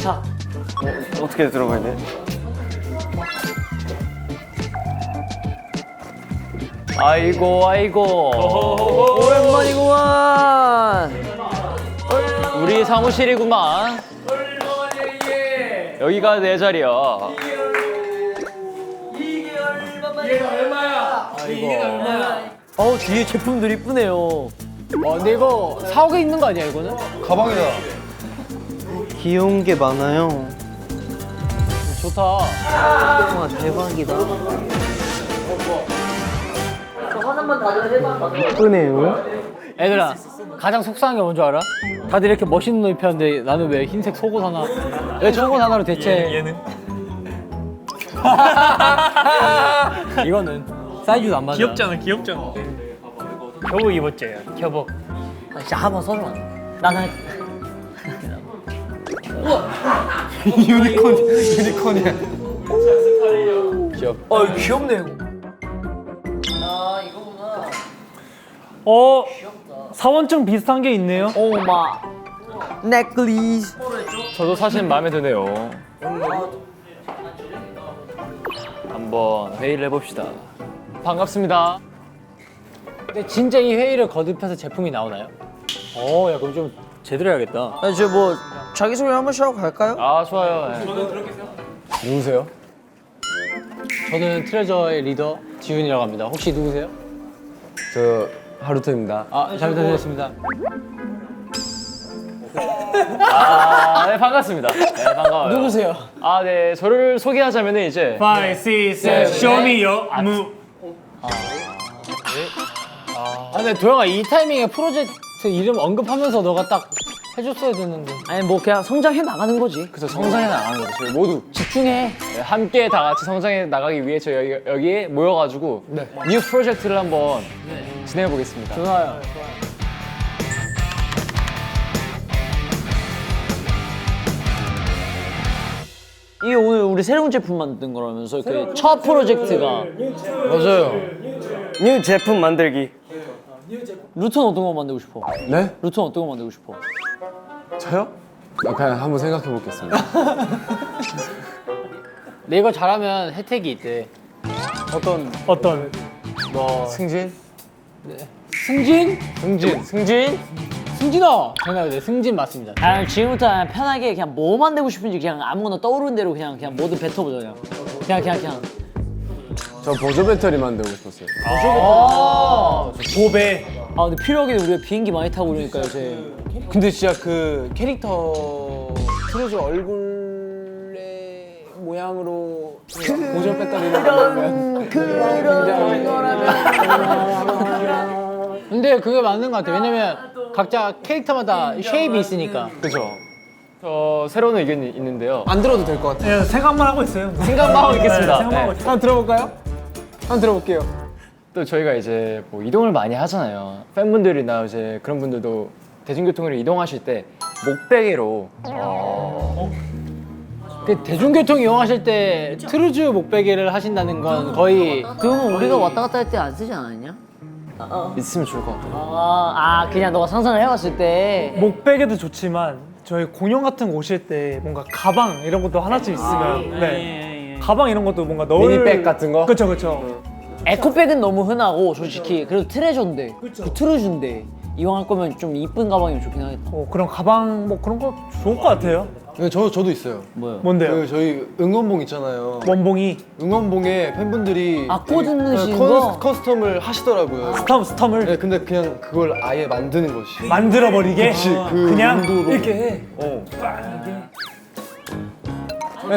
오케이 장착. 어떻게 들어가야 돼? 아이고 아이고 오랜만이구만. 우리 사무실이구만. 여기가 내 자리야. 어 뒤에 제품들이 이쁘네요. 어 근데 이거 사옥에 있는 거 아니야 이거는? 가방이다. 귀여운 게 많아요. 좋다. 와 대박이다. 예쁘네요. 애들아 가장 속상한 게 뭔지 알아? 다들 이렇게 멋있는 옷 입혔는데 나는 왜 흰색 속옷 하나 왜 저것 하나로 대체 얘는? 이거는 사이즈도 안 맞아 귀엽잖아, 귀엽잖아. 교복 입었지, 교복. 아, 진짜 한번 써줘 나는 유니콘, 유니콘이야. 귀엽다. 어 귀엽네 이거. 어, 사원증 비슷한 게 있네요. 오마. 넥클리스. 저도 사실 마음에 드네요. 한번 회의를 해봅시다. 반갑습니다. 근데 진짜 이 회의를 거듭해서 제품이 나오나요? 어, 야 그럼 좀 제대로 해야겠다. 아, 저뭐 자기 소개 한 번씩 하고 갈까요? 아 좋아요. 저는 들었겠어요. 누구세요? 저는 트레저의 리더 지훈이라고 합니다. 혹시 누구세요? 저 하루토입니다. 아, 잘 부탁드리겠습니다. 아, 네 반갑습니다. 네 반가워요. 누구세요? 아, 네 저를 소개하자면 이제 5, 6, 7, show me your move. 아, 근데 도영아 이 타이밍에 프로젝트 이름 언급하면서 너가 딱 해줬어야 됐는데. 아니 뭐 그냥 성장해 나가는 거지. 그래서 성장해 나가는 거죠. 저희 모두 집중해. 네, 함께 다 같이 성장해 나가기 위해 저희 여기, 여기에 모여가지고 뉴 프로젝트를 한번 진행해 보겠습니다. 좋아요. 이게 오늘 우리 새로운 제품 만든 거라면서 그 첫 프로젝트가 맞아요. 뉴 제품 만들기. 루트는 어떤 거 만들고 싶어? 네? 루트는 어떤 거 만들고 싶어? 저요? 아, 그냥 한번 생각해 보겠습니다. 근데 이거 잘하면 혜택이 있대. 어떤 어떤? 뭐 승진? 승진? 승진. 승진? 승진아. 장난이네. 승진 맞습니다. 아 지금부터 그냥 편하게 그냥 뭐 만들고 싶은지 그냥 아무거나 떠오르는 대로 그냥 그냥 뭐든 뱉어보자 그냥. 그냥 그냥 그냥. 저 보조 배터리 만들고 싶었어요. 보배. 아 근데 필요하게 우리가 비행기 많이 타고 그러니까 요새. 근데 진짜 그 캐릭터 트레저 얼굴의 모양으로 보조 배터리를 만들면 근데 그게 맞는 것 같아. 왜냐면 각자 캐릭터마다 쉐입이 있으니까. 그죠? 저 새로운 의견이 있는데요. 안 들어도 될 것 같아요. 예, 생각만 하고 있어요. 생각만 하고 있겠습니다. 생각만 하고 네. 있어요. 한번 들어볼까요? 한번 들어볼게요. 또 저희가 이제 뭐 이동을 많이 하잖아요. 팬분들이나 이제 그런 분들도 대중교통으로 이동하실 때 목베개로 어... 그 대중교통 이용하실 때 트루즈 목베개를 하신다는 건 거의 그러면 우리가 왔다 갔다 할 때 안 쓰지 않았냐? 있으면 좋을 것 같아요. 아, 아 그냥 너가 상상을 해봤을 때. 목베개도 좋지만 저희 공연 같은 거 오실 때 뭔가 가방 이런 것도 하나쯤 있으면 네. 가방 이런 것도 뭔가 넣을 미니백 같은 거? 그렇죠, 그렇죠. 에코백은 너무 흔하고 솔직히 그래도 트레저인데 그 트루즈인데 이왕 할 거면 좀 이쁜 가방이면 좋긴 하겠다. 어, 그런 가방 뭐 그런 거 좋을 것 같아요. 네, 저, 저도 있어요. 뭐요? 뭔데요? 그 저희 응원봉 있잖아요. 원봉이 응원봉에 팬분들이 아, 꽂 되게- 넣으시는 네, 거? 커스 텀을 하시더라고요. 스텀 스텀을 네, 근데 그냥 그걸 아예 만드는 것이. 만들어 버리게 그치, 그 그냥 용도로. 이렇게 해. 어.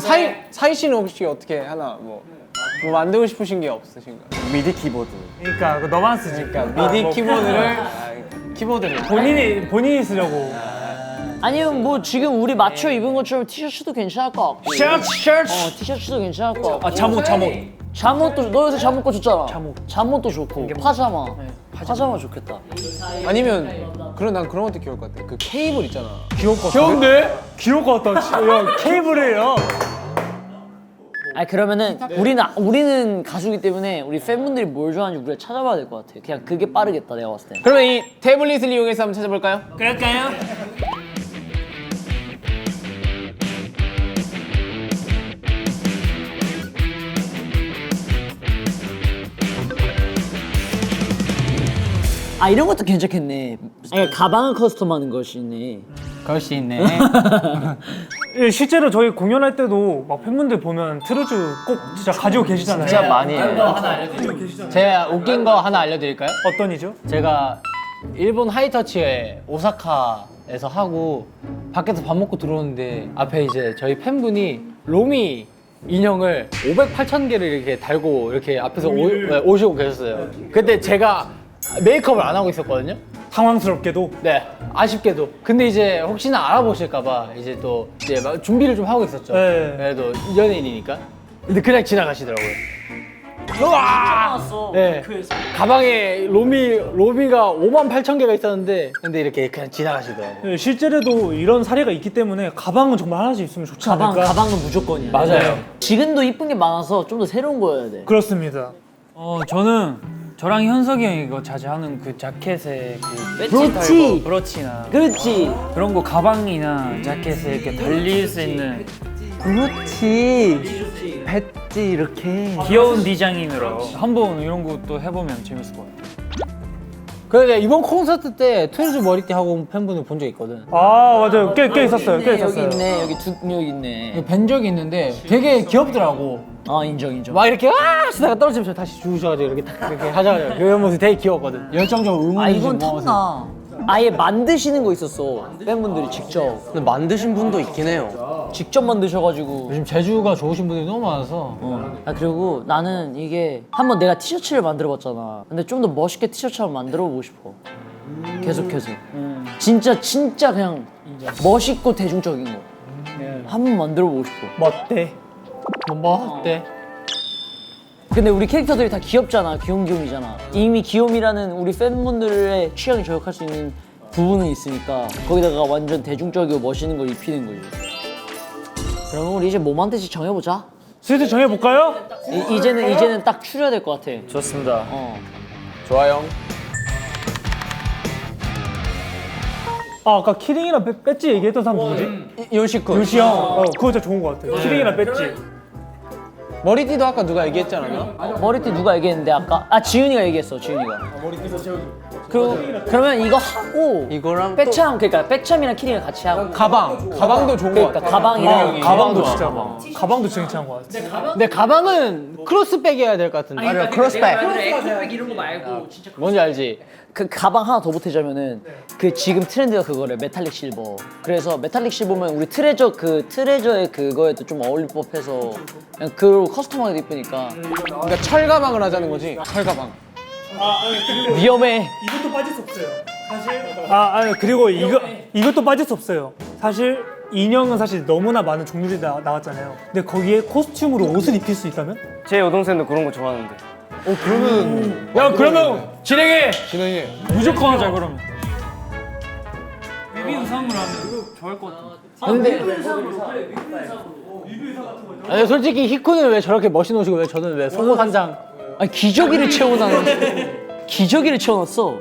사이 사이 씨는 혹시 어떻게 하나 뭐, 뭐 만들고 싶으신 게 없으신가요? 미디 키보드. 그러니까 그거 너만 쓰니까 미디 뭐 키보드를 키보드를 본인이 본인이 쓰려고. 아니면 뭐 지금 우리 맞춰 입은 것처럼 티셔츠도 괜찮을 것 같고. 셔츠 셔츠. 어 티셔츠도 괜찮을 것 같고. 아 잠옷 잠옷. 잠옷도 너 요새 잠옷 거 줬잖아. 잠옷. 잠옷도 좋고 파자마. 파자마 좋겠다. 아니면 그런 난 그런 것도 귀여울 것 같아. 그 케이블 있잖아. 귀여울 것 같아. 귀여운데? 귀여울 것 같다. 진짜. 야 케이블이에요. 아 그러면은 네. 우리는 우리는 가수기 때문에 우리 팬분들이 뭘 좋아하는지 우리가 찾아봐야 될 것 같아. 그냥 그게 빠르겠다 내가 봤을 때. 그러면 이 태블릿을 이용해서 한번 찾아볼까요? 그럴까요? 아 이런 것도 괜찮겠네. 가방을 커스텀하는 것이네. 그럴 수 있네. 예, 실제로 저희 공연할 때도 막 팬분들 보면 트루즈 꼭 진짜 가지고 계시잖아요. 진짜 많이 해요. 제가 웃긴 거 하나 알려드릴까요? 어떤 이죠? 제가 일본 하이터치에 오사카에서 하고 밖에서 밥 먹고 들어오는데 앞에 이제 저희 팬분이 로미 인형을 508천 개를 이렇게 달고 이렇게 앞에서 오, 네, 오시고 계셨어요. 그때 제가 메이크업을 안 하고 있었거든요. 당황스럽게도 네, 아쉽게도. 근데 이제 혹시나 알아보실까봐 이제 또 이제 막 준비를 좀 하고 있었죠. 네. 그래도 연예인이니까. 근데 그냥 지나가시더라고요. 우와! 네. 가방에 로미 로미가 5만 8천 개가 있었는데 근데 이렇게 그냥 지나가시더라고요. 예, 실제로도 이런 사례가 있기 때문에 가방은 정말 하나씩 있으면 좋지 가방 않을까? 가방은 무조건이야. 맞아요. 지금도 이쁜 게 많아서 좀 더 새로운 거여야 돼. 그렇습니다. 어 저는 저랑 현석이 형이 이거 자주 하는 그 자켓에 그 배지 브로치! 달고 브로치나 그렇지. 그런 거 가방이나 자켓에 이렇게 달릴 수 있는 그렇지. 배지 이렇게. 귀여운 디자인으로 한번 이런 것도 해보면 재밌을 것 같아요. 그런데 이번 콘서트 때 트위즈 머리띠 하고 온 팬분을 본 적 있거든. 아 맞아요. 꽤, 꽤 있었어요. 꽤 여기 있었어요. 있네. 여기 두 여기 있네. 뵌 적이 있는데 되게 귀엽더라고. 아 인정 인정. 막 이렇게 와 하다가 떨어지면서 다시 주우셔가지고 이렇게 탁 이렇게 하자마자 그 모습이 되게 귀엽거든. 열정적으로 응원해 아 이건 탔나. 아예 만드시는 거 있었어. 팬분들이 직접 근데 만드신 분도 있긴 해요. 직접 만드셔가지고. 요즘 제주가 좋으신 분들이 너무 많아서 어. 아 그리고 나는 이게 한번 내가 티셔츠를 만들어봤잖아. 근데 좀 더 멋있게 티셔츠 한번 만들어보고 싶어. 계속해서. 진짜 진짜 그냥 멋있고 대중적인 거. 한번 만들어보고 싶어. 멋대. 뭐 어때? 근데 우리 캐릭터들이 다 귀엽잖아. 귀염귀염이잖아. 이미 귀염이라는 우리 팬분들의 취향에 저격할 수 있는 부분은 있으니까 거기다가 완전 대중적이고 멋있는 걸 입히는 거지. 그러면 우리 이제 몸한테씩 정해보자. 슬슬 정해볼까요? 이, 이제는 이제는 딱 추려야 될 것 같아. 좋습니다. 어. 좋아요. 아 아까 키링이랑 배, 배지 얘기했던 사람 누구지? 요시쿠. 유시 형. 어 그거 진짜 좋은 것 같아요. 키링이랑 배지. 머리띠도 아까 누가 않았나? 머리띠 누가 얘기했는데 아까? 아 지윤이가 얘기했어. 지윤이가. 그 그러면 이거 하고 이거랑 또 빼참 그러니까 빼참이랑 키링을 같이 하고 가방. 가방도 좋은 것 그러니까 같아. 가방이랑 가방도 진짜 막. 가방도 진짜 괜찮은 것 같아. 근데 가방은 크로스백 해야 될 것 같은데. 맞아, 크로스백. 뭔지 알지? 그 가방 하나 더 보태자면은 그 지금 트렌드가 그거래 메탈릭 실버 그래서 메탈릭 실버면 우리 트레저 그 트레저의 그거에도 좀 어울릴 법해서 그냥 그걸 커스텀하게 이쁘니까 그러니까 철 가방을 하자는 거지. 철 가방. 위험해 이것도 빠질 수 없어요. 사실. 아 아니 그리고 이거 이것도 빠질 수 없어요. 사실 인형은 사실 너무나 많은 종류들이 나, 나왔잖아요. 근데 거기에 코스튬으로 옷을 입힐 수 있다면? 제 여동생도 그런 거 좋아하는데. 야 그러면 진행해. 진영이. 무조건 하자 그러면. 뮤비 의상으로 하면 좋을 것 같아. 근데 아니 솔직히 히쿠는 왜 저렇게 멋있는 옷이고 왜 저는 왜 속옷 한 장? 아니 기저귀를 채워놨는데 기저귀를 채워놨어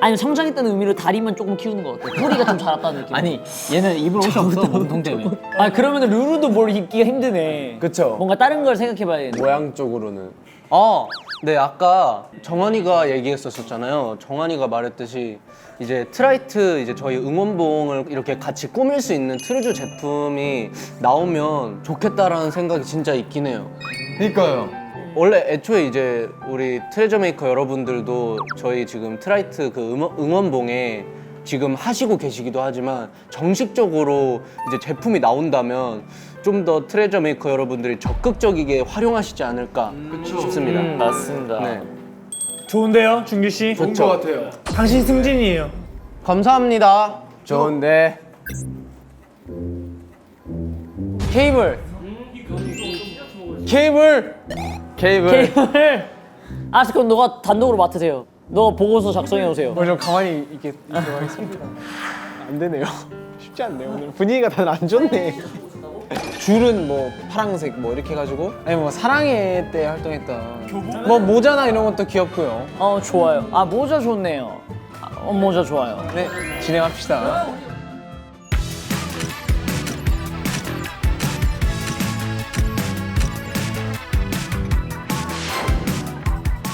아니 성장했다는 의미로 다리만 조금 키우는 것 같아 뿌리가 좀 자랐다는 느낌 아니 얘는 입을 옷이 없어 몸통 때문에. 아 그러면 루루도 뭘 입기가 힘드네 그쵸. 뭔가 다른 걸 생각해봐야겠네 모양 쪽으로는 아, 네 아까 정한이가 얘기했었잖아요. 정한이가 말했듯이 이제 트라이트 이제 저희 응원봉을 이렇게 같이 꾸밀 수 있는 트루즈 제품이 나오면 좋겠다라는 생각이 진짜 있긴 해요. 그니까요. 원래 애초에 이제 우리 트레저 메이커 여러분들도 저희 지금 트라이트 그 응원, 응원봉에 지금 하시고 계시기도 하지만 정식적으로 이제 제품이 나온다면 좀 더 트레저 메이커 여러분들이 적극적이게 활용하시지 않을까 싶습니다. 맞습니다. 네. 좋은데요, 준규 씨? 좋은 것 같아요. 당신 승진이에요. 감사합니다. 좋은데 케이블. 케이블. 케이블. 아 그럼 너가 단독으로 맡으세요 너가 보고서 작성해 오세요 좀 가만히 이렇게 들어가겠습니다. 안 되네요. 쉽지 않네요. 오늘 분위기가 다들 안 좋네. 줄은 뭐 파랑색 뭐 이렇게 해가지고 아니 뭐 사랑해 때 활동했던 뭐 모자나 이런 것도 귀엽고요. 어 좋아요 아 모자 좋네요 아, 어, 모자 좋아요 네 진행합시다.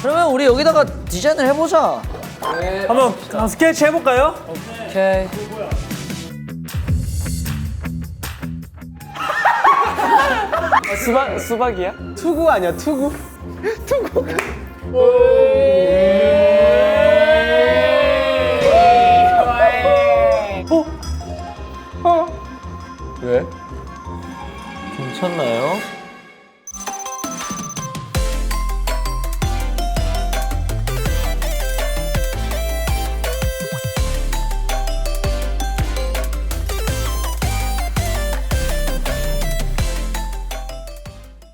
그러면 우리 여기다가 디자인을 해보자 한번 한번 스케치 해볼까요? 오케이. 수박 수박이야? 투구 아니야 투구? 왜? 괜찮나요?